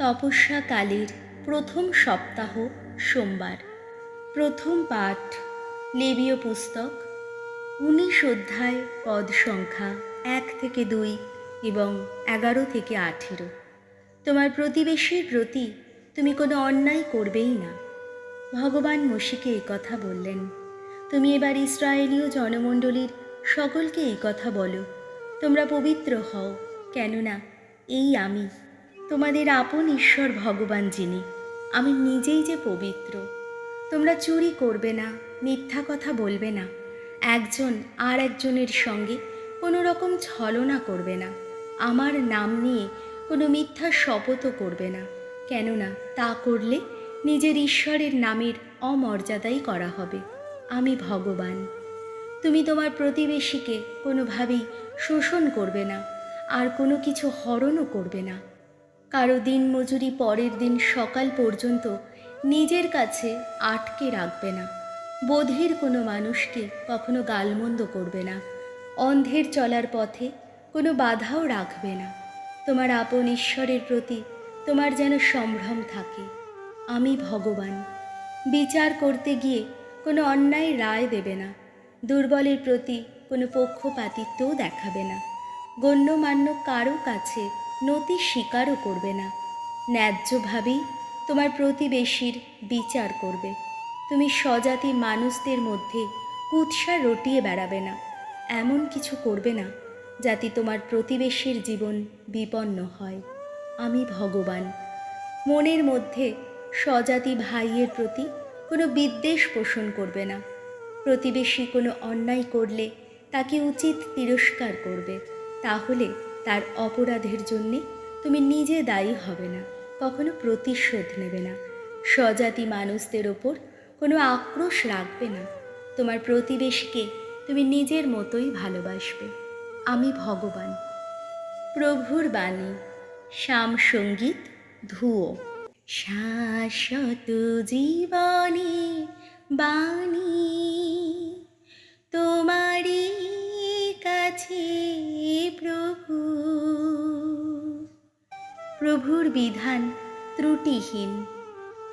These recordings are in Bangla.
তপস্যা কালের প্রথম সপ্তাহ সোমবার। প্রথম পাঠ, লেবীয় পুস্তক, উনিশ অধ্যায় পদ সংখ্যা এক থেকে দুই এবং এগারো থেকে আঠেরো। তোমার প্রতিবেশীর প্রতি তুমি কোনো অন্যায় করবেই না। ভগবান মসিকে এই কথা বললেন। তুমি এবার ইসরায়েলীয় জনমণ্ডলীর সকলকে এই কথা বলো। তোমরা পবিত্র হও, কেননা এই আমি তোমাদের আপন ঈশ্বর ভগবান যিনি, আমি নিজেই যে পবিত্র। তোমরা চুরি করবে না, মিথ্যা কথা বলবে না, একজন আর একজনের সঙ্গে কোনো রকম ছলনা করবে না, আমার নাম নিয়ে কোনো মিথ্যা শপথও করবে না, কেননা তা করলে নিজের ঈশ্বরের নামের অমর্যাদাই করা হবে। আমি ভগবান। তুমি তোমার প্রতিবেশীকে কোনোভাবেই শোষণ করবে না, আর কোনো কিছু হরণও করবে না। কারও দিন মজুরি পরের দিন সকাল পর্যন্ত নিজের কাছে আটকে রাখবে না। বোধের কোনো মানুষকে কখনো গালমন্দ করবে না। অন্ধের চলার পথে কোনো বাধাও রাখবে না। তোমার আপন ঈশ্বরের প্রতি তোমার যেন সম্ভ্রম থাকে। আমি ভগবান। বিচার করতে গিয়ে কোনো অন্যায় রায় দেবে না। দুর্বলের প্রতি কোনো পক্ষপাতিত্বও দেখাবে না। গণ্যমান্য কারও কাছে নতি স্বীকারও করবে না। ন্যায্যভাবেই তোমার প্রতিবেশীর বিচার করবে। তুমি স্বজাতি মানুষদের মধ্যে কুৎসা রটিয়ে বেড়াবে না। এমন কিছু করবে না যাতে তোমার প্রতিবেশীর জীবন বিপন্ন হয়। আমি ভগবান। মনের মধ্যে স্বজাতি ভাইয়ের প্রতি কোনো বিদ্বেষ পোষণ করবে না। প্রতিবেশী কোনো অন্যায় করলে তাকে উচিত তিরস্কার করবে। তাহলে তার অপরাধের জন্যে তুমি নিজে দায়ী হবে না, কখনো প্রতিশোধ নেবে না। স্বজাতি মানুষদের ওপর কোনো আক্রোশ রাখবে না। তোমার প্রতিবেশীকে তুমি নিজের মতোই ভালোবাসবে। আমি ভগবান। প্রভুর বাণী। শ্যাম সংগীত ধুয়ো শাশ্বত জীবনে, বাণী। প্রভুর বিধান ত্রুটিহীন।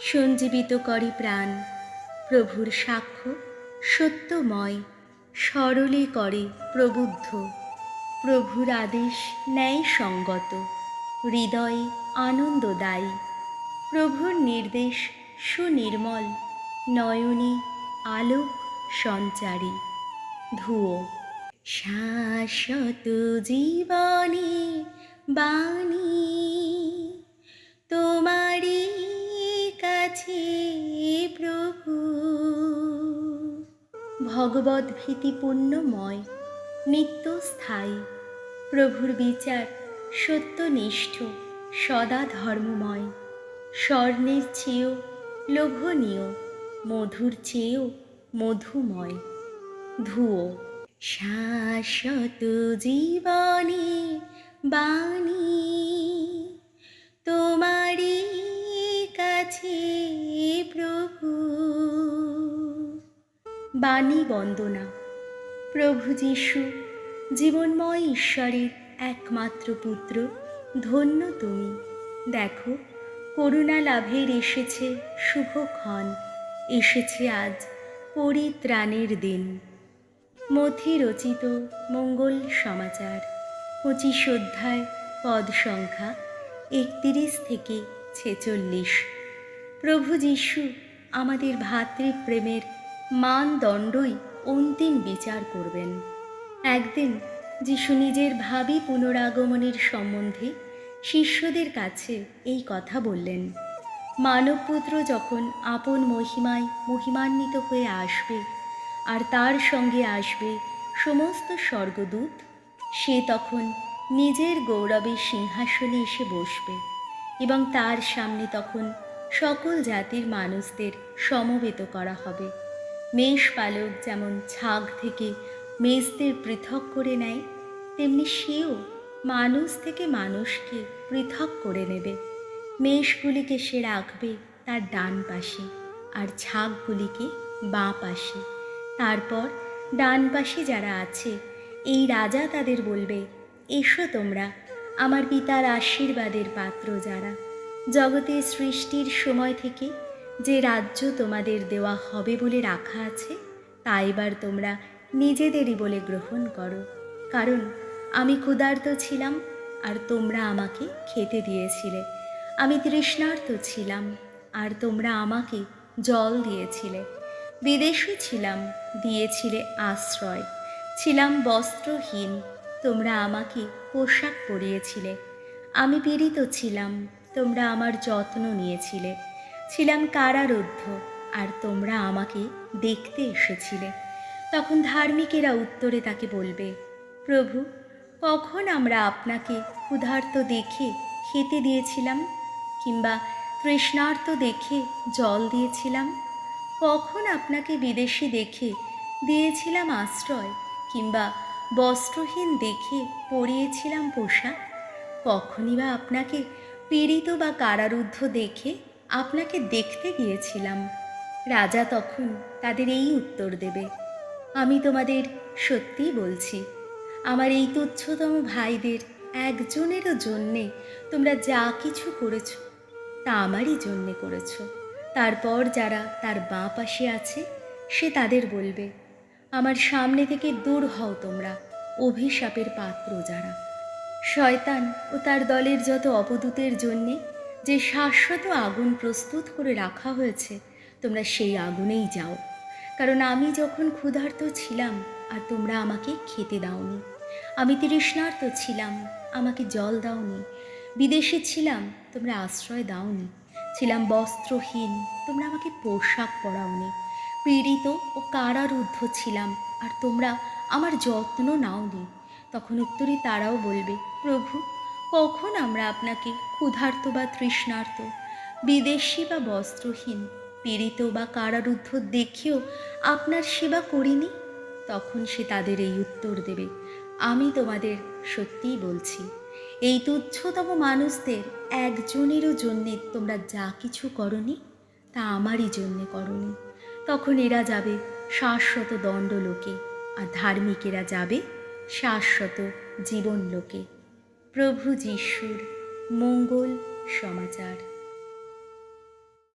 সঞ্জীবিত করে প্রাণ, প্রভুর সাক্ষ্য সত্যময়, সরলে করে প্রবুদ্ধ। প্রভুর আদেশ ন্যায় সঙ্গত হৃদয়ে আনন্দদায়ী। প্রভুর নির্দেশ সুনির্মল, নয়নে আলোক সঞ্চারী। ধুয়ো, শাশ্বত জীবনে বাণী তোমারই কাছে প্রভু। ভগবত ভীতিপূর্ণময়, নিত্যস্থায়ী, প্রভুর বিচার সত্যনিষ্ঠ, সদা ধর্মময়। স্বর্ণের চেয়েও লোভনীয়, মধুর চেয়েও মধুময়। ধুয়ো শাশ্বত জীবনে বাণী তোমারই কাছে প্রভু। বাণী বন্দনা। প্রভু যিশু, জীবনময় ঈশ্বরের একমাত্র পুত্র, ধন্য তুমি। দেখো, করুণা লাভের এসেছে শুভক্ষণ এসেছে আজ পরিত্রাণের দিন। মথি রচিত মঙ্গল সমাচার। পঁচিশ অধ্যায়, পদ সংখ্যা একতিরিশ থেকে ছেচল্লিশ। প্রভু যিশু, আমাদের ভাতৃপ্রেমের মানদণ্ডই অন্তিম বিচার করবেন। একদিন যিশু নিজের ভাবি পুনরাগমনের সম্বন্ধে শিষ্যদের কাছে এই কথা বললেন, মানবপুত্র যখন আপন মহিমায় মহিমান্বিত হয়ে আসবে আর তার সঙ্গে আসবে সমস্ত স্বর্গদূত, সে তখন নিজের গৌরবের সিংহাসনে এসে বসবে এবং তার সামনে তখন সকল জাতির মানুষদের সমবেত করা হবে। মেষ পালক যেমন ছাগ থেকে মেষদের পৃথক করে নেয়, তেমনি সেও মানুষ থেকে মানুষকে পৃথক করে নেবে। মেষগুলিকে সে রাখবে তার ডান পাশে আর ছাগগুলিকে বাঁ পাশে। তারপর ডান পাশে যারা আছে, এই রাজা তাদের বলবে এসো তোমরা, আমার পিতার আশীর্বাদের পাত্র যারা। জগতের সৃষ্টির সময় থেকে যে রাজ্য তোমাদের দেওয়া হবে বলে রাখা আছে, তা এবার তোমরা নিজেদেরই বলে গ্রহণ করো। কারণ আমি ক্ষুধার্ত ছিলাম আর তোমরা আমাকে খেতে দিয়েছিলে। আমি তৃষ্ণার্ত ছিলাম আর তোমরা আমাকে জল দিয়েছিলে। বিদেশি ছিলাম, দিয়েছিলে আশ্রয়। ছিলাম বস্ত্রহীন তোমরা আমাকে পোশাক পরিয়েছিলে। আমি পীড়িত ছিলাম, তোমরা আমার যত্ন নিয়েছিলে। ছিলাম কারারুদ্ধ, আর তোমরা আমাকে দেখতে এসেছিলে। তখন ধার্মিকেরা উত্তরে তাকে বলবে, প্রভু, কখন আমরা আপনাকে ক্ষুধার্ত দেখে খেতে দিয়েছিলাম, কিংবা তৃষ্ণার্ত দেখে জল দিয়েছিলাম? কখন আপনাকে বিদেশি দেখে দিয়েছিলাম আশ্রয়, কিংবা বস্ত্রহীন দেখে পরিয়েছিলাম পোশাক কখনই বা আপনাকে পীড়িত বা কারারুদ্ধ দেখে আপনাকে দেখতে গিয়েছিলাম। রাজা তখন তাদের এই উত্তর দেবে। আমি তোমাদের সত্যিই বলছি, আমার এই তুচ্ছতম ভাইদের একজনেরও জন্যে তোমরা যা কিছু করেছ, তা আমারই জন্যে করেছ। তারপর যারা তার বাঁ পাশে আছে, সে তাদের বলবে আমার সামনে থেকে দূর হও তোমরা, অভিশাপের পাত্র যারা। শয়তান ও তার দলের যত অপদূতের জন্যে যে শাশ্বত আগুন প্রস্তুত করে রাখা হয়েছে, তোমরা সেই আগুনেই যাও। কারণ আমি যখন ক্ষুধার্ত ছিলাম, আর তোমরা আমাকে খেতে দাওনি। আমি তৃষ্ণার্ত ছিলাম, আমাকে জল দাওনি। বিদেশে ছিলাম, তোমরা আশ্রয় দাওনি। ছিলাম বস্ত্রহীন, তোমরা আমাকে পোশাক পরাওনি। পীড়িত ও কারারুদ্ধ ছিলাম, আর তোমরা আমার যত্ন নাওনি। তখন উত্তরে তারাও বলবে, প্রভু, কখন আমরা আপনাকে ক্ষুধার্ত বা তৃষ্ণার্ত, বিদেশি বা বস্ত্রহীন, পীড়িত বা কারারুদ্ধ দেখেও আপনার সেবা করিনি? তখন সে তাদের এই উত্তর দেবে, আমি তোমাদের সত্যিই বলছি, এই তুচ্ছতম মানুষদের একজনেরও জন্যে তোমরা যা কিছু করনি, তা আমারই জন্যে করনি। তখন এরা যাবে শাশ্বত দণ্ড লোকে, আর ধার্মিকেরা যাবে শাশ্বত জীবন লোকে। প্রভু যীশুর মঙ্গল সমাচার।